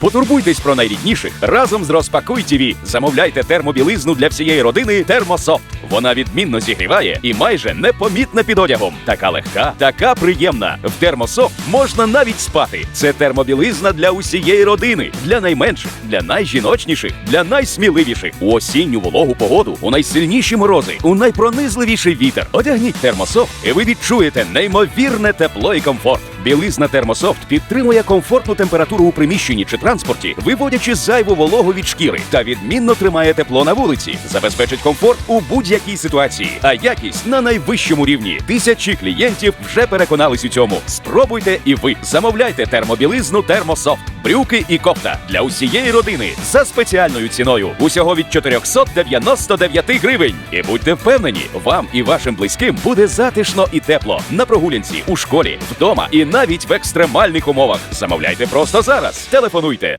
Потурбуйтесь про найрідніших разом з Розпакуй ТІВІ. Замовляйте термобілизну для всієї родини Термософт. Вона відмінно зігріває і майже непомітна під одягом. Така легка, така приємна. В Термософт можна навіть спати. Це термобілизна для усієї родини, для найменших, для найжіночніших, для найсміливіших. У осінню вологу погоду, у найсильніші морози, у найпронизливіший вітер. Одягніть термософт, і ви відчуєте неймовірне тепло і комфорт. Білизна термософт підтримує комфортну температуру у приміщенні чи транспорті, виводячи зайву вологу від шкіри та відмінно тримає тепло на вулиці, забезпечить комфорт у будь-якій ситуації, а якість на найвищому рівні. Тисячі клієнтів вже переконались у цьому. Спробуйте і ви замовляйте термобілизну термософт, брюки і кофта для усієї родини за спеціальною ціною. Усього від 499 гривень. І будьте впевнені, вам і вашим близьким буде затишно і тепло на прогулянці, у школі, вдома і навіть в екстремальних умовах. Замовляйте просто зараз. Телефонуйте